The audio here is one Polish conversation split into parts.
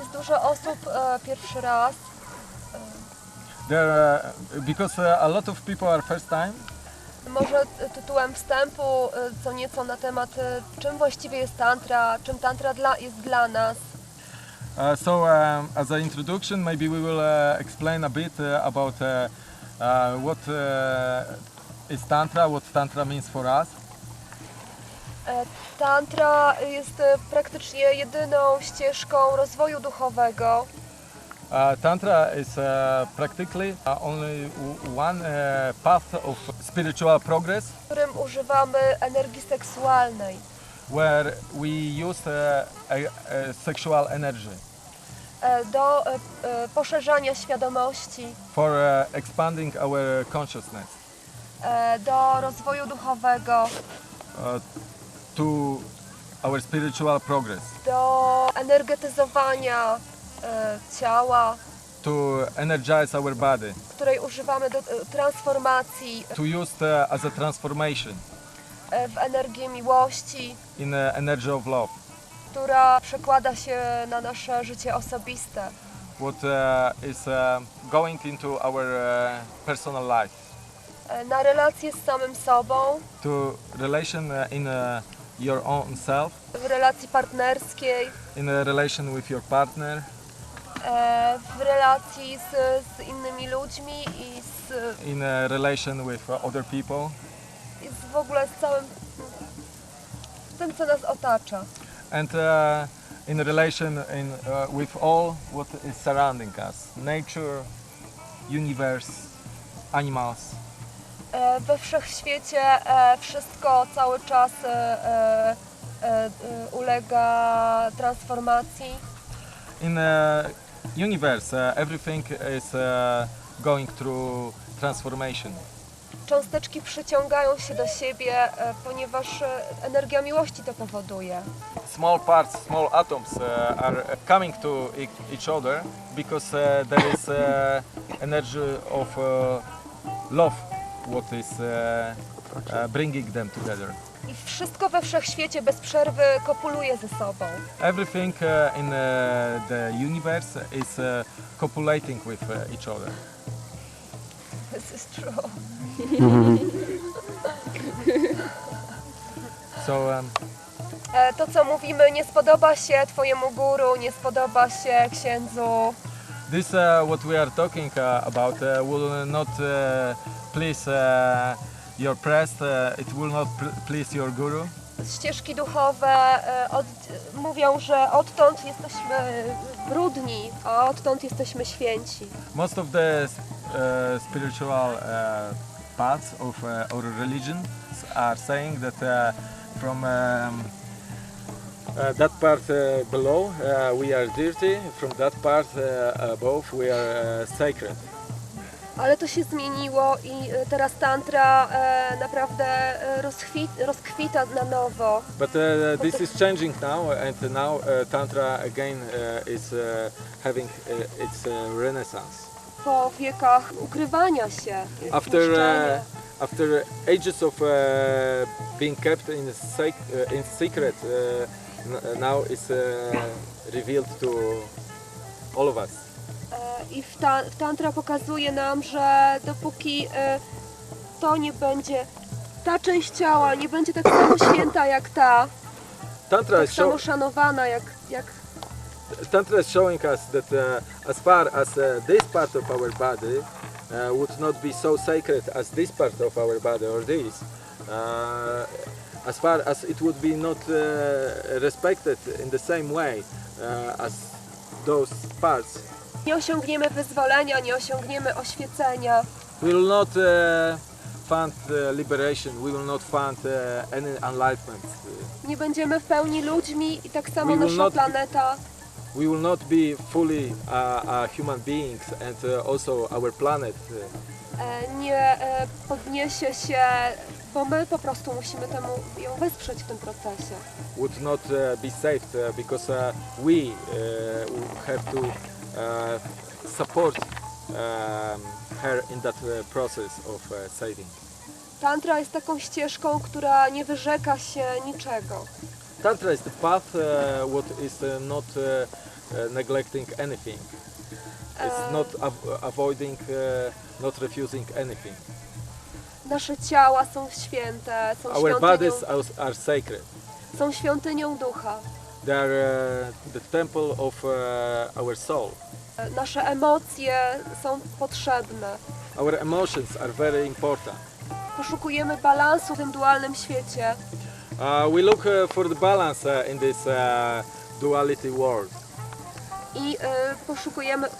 jest dużo osób e, pierwszy raz. There, uh, because uh, a lot of people are first time. Może tytułem wstępu e, co nieco na temat, e, czym właściwie jest tantra, czym tantra dla, jest dla nas. Uh, so, um, as an introduction, maybe we will uh, explain a bit uh, about uh, uh, what uh, is Tantra, what Tantra means for us. E, Tantra jest e, praktycznie jedyną ścieżką rozwoju duchowego. Uh, Tantra is uh, practically uh, only one uh, path of spiritual progress. W którym używamy energii seksualnej, where we use uh, sexual energy. Do e, poszerzania świadomości, for uh, expanding our consciousness. Do rozwoju duchowego, uh, to our spiritual progress, do energetyzowania e, ciała, to energize our body, której używamy do e, transformacji to use uh, as a transformation e, w energię miłości, in uh, energy of love. która przekłada się na nasze życie osobiste, What uh, is uh, going into our uh, personal life, na relacje z samym sobą, to relation in your own self, w relacji partnerskiej, in a relation with your partner, e, w relacji z, z innymi ludźmi i z, in a relation with other people, i z w ogóle z całym tym, co nas otacza. and uh, in relation in, uh, with all what is surrounding us nature, universe, animals. E, we wszechświecie e, wszystko cały czas e, ulega transformacji. In the universe, uh, everything is uh, going through transformation. Cząsteczki przyciągają się do siebie, ponieważ energia miłości to powoduje. Small parts, small atoms uh, are coming to each other because uh, there is uh, energy of uh, love what is uh, uh, bringing them together. I wszystko we wszechświecie bez przerwy kopuluje ze sobą. Everything uh, in uh, the universe is uh, copulating with uh, each other. This is true. So um, E, To, co mówimy, nie spodoba się Twojemu guru, nie spodoba się księdzu. This uh, what we are talking uh, about uh, will not uh, please uh, your priest. Uh, it will not pl- please your guru. Ścieżki duchowe e, od, mówią, że odtąd jesteśmy brudni, a odtąd jesteśmy święci. Most of the uh, spiritual uh, paths of our religions are saying that from um, uh, that part uh, below uh, we are dirty, from that part uh, above we are uh, sacred. Ale to się zmieniło i e, teraz tantra e, naprawdę e, rozchwi, rozkwita na nowo. But uh, this is changing now, and now uh, Tantra again uh, is uh, having uh, its uh, renaissance. Po wiekach ukrywania się, After zniszczenia. uh, after ages of uh, being kept in, uh, in secret, uh, now it's uh, revealed to all of us. E, I w, ta, w tantra pokazuje nam, że dopóki e, to nie będzie, ta część ciała nie będzie tak samo święta jak ta, Tantra tak is, samo szanowana jak, jak Tantra is showing us that uh, as far as uh, this part of our body uh, would not be so sacred as this part of our body or this, uh, as far as it would be not uh, respected in the same way uh, as those parts, nie osiągniemy wyzwolenia, nie osiągniemy oświecenia. we will not uh, find liberation, we will not find any enlightenment. Nie będziemy w pełni ludźmi i tak samo nasza not- planeta We will not be fully human beings and also our planet. e, nie e, podniesie się, bo my po prostu musimy temu ją wesprzeć w tym procesie. would not uh, be saved uh, because uh, we uh, have to uh, support um, her in that uh, process of uh, saving. Tantra jest taką ścieżką, która nie wyrzeka się niczego. Tantra is the path uh, what is uh, not uh, neglecting anything. It's Um, not av- avoiding, uh, not refusing anything. Nasze ciała są święte, są Our świątynią, bodies are, are sacred. są świątynią ducha. They are uh, the temple of uh, our soul. Nasze emocje są potrzebne. Our emotions are very important. Poszukujemy balansu w tym dualnym świecie. Uh, we look uh, for the balance uh, in this uh, duality world. I e, poszukujemy e,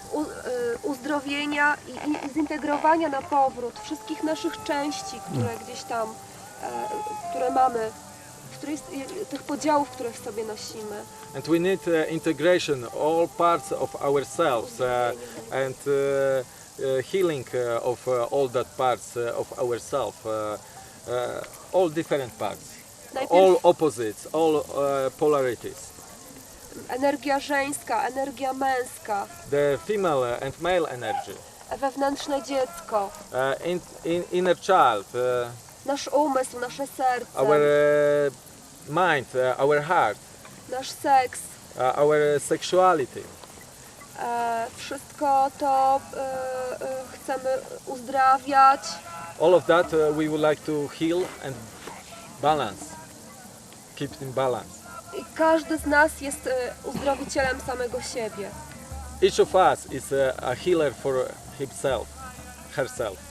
uzdrowienia i, zintegrowania na powrót wszystkich naszych części, które gdzieś tam, e, które mamy, w której, jest- tych podziałów, które w sobie nosimy. And we need uh, integration, all parts of ourselves, uh, and uh, uh, healing uh, of uh, all that parts uh, of ourselves, uh, uh, all different parts, all Najpierw opposites, all uh, polarities. Energia żeńska, energia męska, The female and male energy, wewnętrzne dziecko, uh, in, in, inner child, uh, nasz umysł, nasze serce, our uh, mind, uh, our heart, nasz seks. uh, our sexuality. E, wszystko to e, e, chcemy uzdrawiać, All of that uh, we would like to heal and balance, keep in balance. Każdy z nas jest e, uzdrowicielem samego siebie. Each of us is a, a healer for himself, herself.